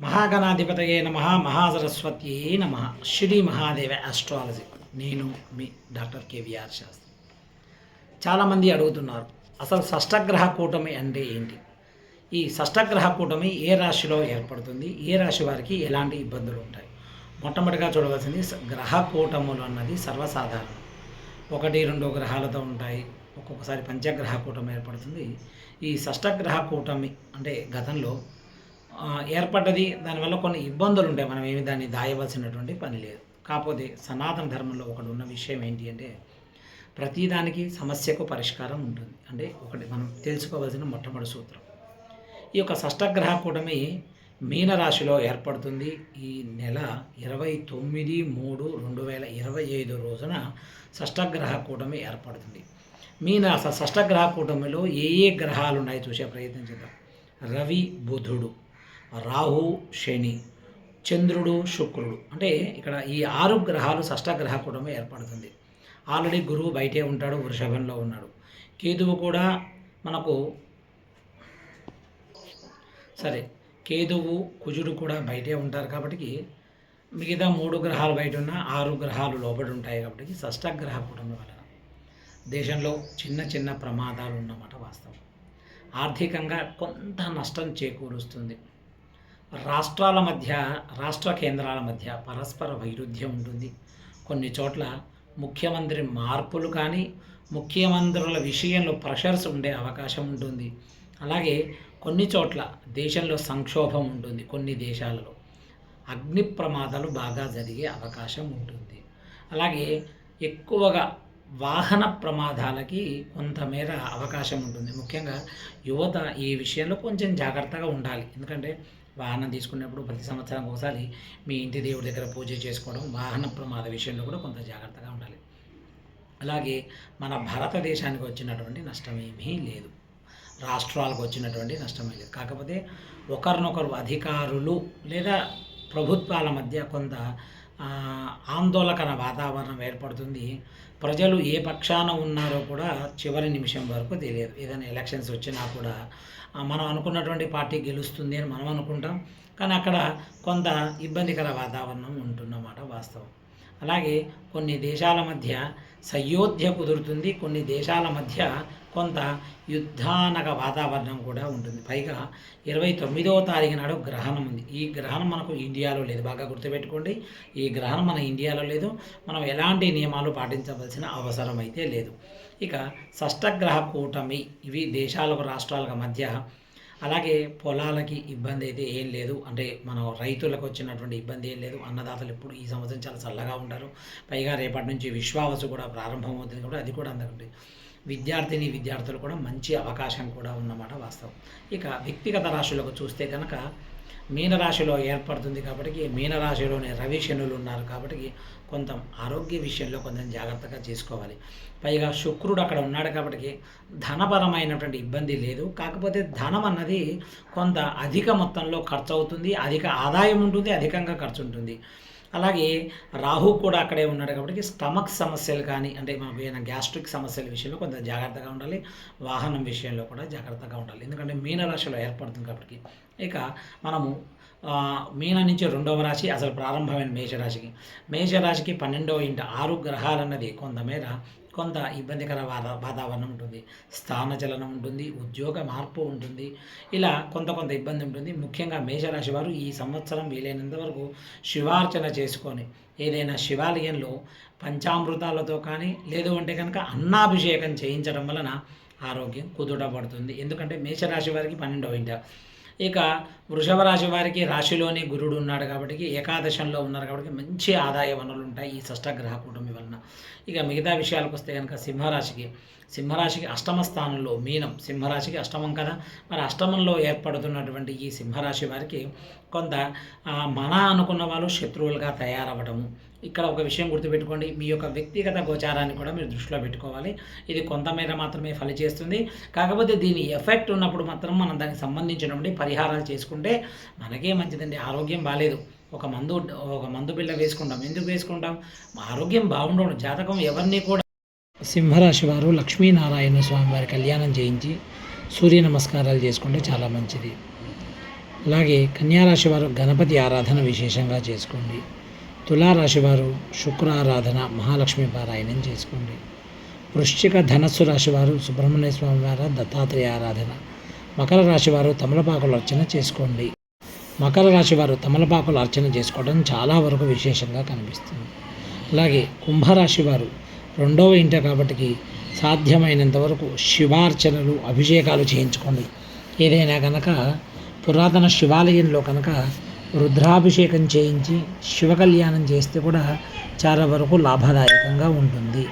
మహాగణాధిపతయే నమ మహాసరస్వత్యే నమ. శ్రీ మహాదేవ ఆస్ట్రాలజీ నేను మీ డాక్టర్ కేవీఆర్ శాస్త్రి. చాలామంది అడుగుతున్నారు అసలు షష్టగ్రహ కూటమి అంటే ఏంటి? ఈ షష్టగ్రహ కూటమి ఏ రాశిలో ఏర్పడుతుంది? ఏ రాశి వారికి ఎలాంటి ఇబ్బందులు ఉంటాయి? మొట్టమొదటిగా చూడవలసింది గ్రహ కూటములు అన్నది సర్వసాధారణం. ఒకటి రెండు గ్రహాలతో ఉంటాయి. ఒక్కొక్కసారి పంచగ్రహ కూటమి ఏర్పడుతుంది. ఈ షష్టగ్రహ కూటమి అంటే గతంలో ఏర్పడ్డది దానివల్ల కొన్ని ఇబ్బందులు ఉంటాయి మనం ఏమి దాన్ని దాయవలసినటువంటి పని లేదు. కాకపోతే సనాతన ధర్మంలో ఒకటి ఉన్న విషయం ఏంటి అంటే ప్రతిదానికి సమస్యకు పరిష్కారం ఉంటుంది. అంటే ఒకటి మనం తెలుసుకోవాల్సిన మొట్టమొదటి సూత్రం. ఈ యొక్క షష్టగ్రహ కూటమి మీనరాశిలో ఏర్పడుతుంది. ఈ నెల ఇరవై తొమ్మిది మూడు రెండు వేల ఇరవై ఐదు రోజున షష్టగ్రహ కూటమి ఏర్పడుతుంది. మీన షష్టగ్రహ కూటమిలో ఏ ఏ గ్రహాలు ఉన్నాయో చూసే ప్రయత్నం చేద్దాం. రవి బుధుడు. రాహు శని చంద్రుడు శుక్రుడు. అంటే ఇక్కడ ఈ ఆరు గ్రహాలు షష్టగ్రహ కూటమి ఏర్పడుతుంది. ఆల్రెడీ గురువు బయటే ఉంటాడు వృషభంలో ఉన్నాడు. కేతువు కూడా మనకు సరే కేతువు కుజుడు కూడా బయటే ఉంటారు కాబట్టి మిగతా మూడు గ్రహాలు బయట ఉన్న ఆరు గ్రహాలు లోబడి ఉంటాయి కాబట్టి షష్టగ్రహ కుటుంబం వలన దేశంలో చిన్న చిన్న ప్రమాదాలు ఉన్నమాట వాస్తవం. ఆర్థికంగా కొంత నష్టం చేకూరుస్తుంది. రాష్ట్రాల మధ్య రాష్ట్ర కేంద్రాల మధ్య పరస్పర వైరుధ్యం ఉంటుంది. కొన్ని చోట్ల ముఖ్యమంత్రి మార్పులు కానీ ముఖ్యమంత్రుల విషయంలో ప్రెషర్స్ ఉండే అవకాశం ఉంటుంది. అలాగే కొన్ని చోట్ల దేశంలో సంక్షోభం ఉంటుంది కొన్ని దేశాలలో. అగ్ని ప్రమాదాలు బాగా జరిగే అవకాశం ఉంటుంది. అలాగే ఎక్కువగా వాహన ప్రమాదాలకి కొంతమేర అవకాశం ఉంటుంది. ముఖ్యంగా యువత ఈ విషయంలో కొంచెం జాగ్రత్తగా ఉండాలి. ఎందుకంటే వాహనం తీసుకునేప్పుడు ప్రతి సంవత్సరం ఒకసారి మీ ఇంటి దేవుడి దగ్గర పూజ చేసుకోవడం వాహన ప్రమాద విషయంలో కూడా కొంత జాగ్రత్తగా ఉండాలి. అలాగే మన భారతదేశానికి వచ్చినటువంటి నష్టమేమీ లేదు. రాష్ట్రాలకు వచ్చినటువంటి నష్టమే లేదు. కాకపోతే ఒకరినొకరు అధికారులు లేదా ప్రభుత్వాల మధ్య కొంత ఆ, ఆందోళనకర వాతావరణం ఏర్పడుతుంది. ప్రజలు ఏ పక్షాన ఉన్నారో కూడా చివరి నిమిషం వరకు తెలియదు. ఏదైనా ఎలక్షన్స్ వచ్చినా కూడా మనం అనుకున్నటువంటి పార్టీ గెలుస్తుంది అని మనం అనుకుంటాం. కానీ అక్కడ కొంత ఇబ్బందికర వాతావరణం ఉంటుందన్నమాట వాస్తవం. అలాగే కొన్ని దేశాల మధ్య సయోధ్య కుదురుతుంది. కొన్ని దేశాల మధ్య కొంత యుద్ధానక వాతావరణం కూడా ఉంటుంది. పైగా ఇరవై తొమ్మిదవ తారీఖు నాడు గ్రహణం ఉంది. ఈ గ్రహణం మనకు ఇండియాలో లేదు. బాగా గుర్తుపెట్టుకోండి. ఈ గ్రహణం మన ఇండియాలో లేదు. మనం ఎలాంటి నియమాలు పాటించవలసిన అవసరం అయితే లేదు. ఇక షష్టగ్రహ కూటమి ఇవి దేశాలకు రాష్ట్రాలకు మధ్య అలాగే పొలాలకి ఇబ్బంది అయితే ఏం లేదు. అంటే మన రైతులకు వచ్చినటువంటి ఇబ్బంది ఏం లేదు. అన్నదాతలు ఇప్పుడు ఈ సంవత్సరం చాలా చల్లగా ఉంటారు. పైగా రేపటి నుంచి విశ్వావసు కూడా ప్రారంభమవుతుంది కూడా అది కూడా అందుకుంటుంది విద్యార్థిని విద్యార్థులు కూడా మంచి అవకాశం కూడా ఉన్నమాట వాస్తవం. ఇక వ్యక్తిగత రాశులకు చూస్తే కనుక మీనరాశిలో ఏర్పడుతుంది కాబట్టి మీనరాశిలోనే రవి శనులు ఉన్నారు కాబట్టి కొంత ఆరోగ్య విషయంలో కొంచెం జాగ్రత్తగా చేసుకోవాలి. పైగా శుక్రుడు అక్కడ ఉన్నాడు కాబట్టి ధనపరమైనటువంటి ఇబ్బంది లేదు. కాకపోతే ధనం అన్నది కొంత అధిక మొత్తంలో ఖర్చు అవుతుంది అధిక ఆదాయం ఉంటుంది అధికంగా ఖర్చు ఉంటుంది అలాగే రాహు కూడా అక్కడే ఉన్నాడు కాబట్టి స్టమక్ సమస్యలు కానీ అంటే మనకు ఏదైనా గ్యాస్ట్రిక్ సమస్యల విషయంలో కొంత జాగ్రత్తగా ఉండాలి. వాహనం విషయంలో కూడా జాగ్రత్తగా ఉండాలి. ఎందుకంటే మీనరాశిలో ఏర్పడుతుంది కాబట్టి ఇక మనము మీన నుంచి రెండవ రాశి అసలు ప్రారంభమైన మేషరాశికి. మేషరాశికి పన్నెండవ ఇంట ఆరు గ్రహాలన్నది కొంతమేర కొంత ఇబ్బందికర వాత వాతావరణం ఉంటుంది. స్థానచలనం ఉంటుంది ఉద్యోగ మార్పు ఉంటుంది. ఇలా కొంత కొంత ఇబ్బంది ఉంటుంది. ముఖ్యంగా మేషరాశి వారు ఈ సంవత్సరం వీలైనంత వరకు శివార్చన చేసుకొని ఏదైనా శివాలయంలో పంచామృతాలతో కానీ లేదు అంటే కనుక అన్నాభిషేకం చేయించడం వలన ఆరోగ్యం కుదుటపడుతుంది. ఎందుకంటే మేషరాశి వారికి పన్నెండవ ఇంట ఇక వృషభ రాశి వారికి రాశిలోనే గురుడు ఉన్నాడు కాబట్టి ఏకాదశంలో ఉన్నారు కాబట్టి మంచి ఆదాయ వనరులు ఉంటాయి ఈ షష్టగ్రహ వల్ల. వలన ఇక మిగతా విషయాలకు వస్తే కనుక సింహరాశికి సింహరాశికి అష్టమ స్థానంలో మీనం సింహరాశికి అష్టమం కదా? మరి అష్టమంలో ఏర్పడుతున్నటువంటి ఈ సింహరాశి వారికి కొంత మన అనుకున్న వాళ్ళు శత్రువులుగా తయారవ్వడము. ఇక్కడ ఒక విషయం గుర్తుపెట్టుకోండి. మీ యొక్క వ్యక్తిగత గోచారాన్ని కూడా మీరు దృష్టిలో పెట్టుకోవాలి. ఇది కొంతమేర మాత్రమే ఫలిచేస్తుంది కాకపోతే దీని ఎఫెక్ట్ ఉన్నప్పుడు మాత్రం మనం దానికి సంబంధించినటువంటి పరిహారాలు చేసుకుంటే మనకే మంచిదండి. ఆరోగ్యం బాగాలేదు ఒక మందు ఒక మందు బిళ్ళ వేసుకుంటాం. ఎందుకు వేసుకుంటాం? ఆరోగ్యం బాగుండడం జాతకం ఎవరిని కూడా సింహరాశి వారు లక్ష్మీనారాయణ స్వామి వారి కళ్యాణం చేయించి సూర్య నమస్కారాలు చేసుకుంటే చాలా మంచిది. అలాగే కన్యారాశి వారు గణపతి ఆరాధన విశేషంగా చేసుకోండి. తులారాశి వారు శుక్ర ఆరాధన మహాలక్ష్మి పారాయణం చేసుకోండి. వృశ్చిక ధనస్సు రాశి వారు సుబ్రహ్మణ్య స్వామి వారి దత్తాత్రేయ ఆరాధన. మకర రాశి వారు తమలపాకుల అర్చన చేసుకోండి. మకర రాశి వారు తమలపాకులు అర్చన చేసుకోవడం చాలా వరకు విశేషంగా కనిపిస్తుంది. అలాగే కుంభరాశి వారు రెండవ ఇంట కాబట్టి సాధ్యమైనంత వరకు శివార్చనలు అభిషేకాలు చేయించుకోండి. ఏదైనా కనుక పురాతన శివాలయంలో కనుక రుద్రాభిషేకం చేయించి శివ కళ్యాణం చేస్తే కూడా చాలా వరకు లాభదాయకంగా ఉంటుంది.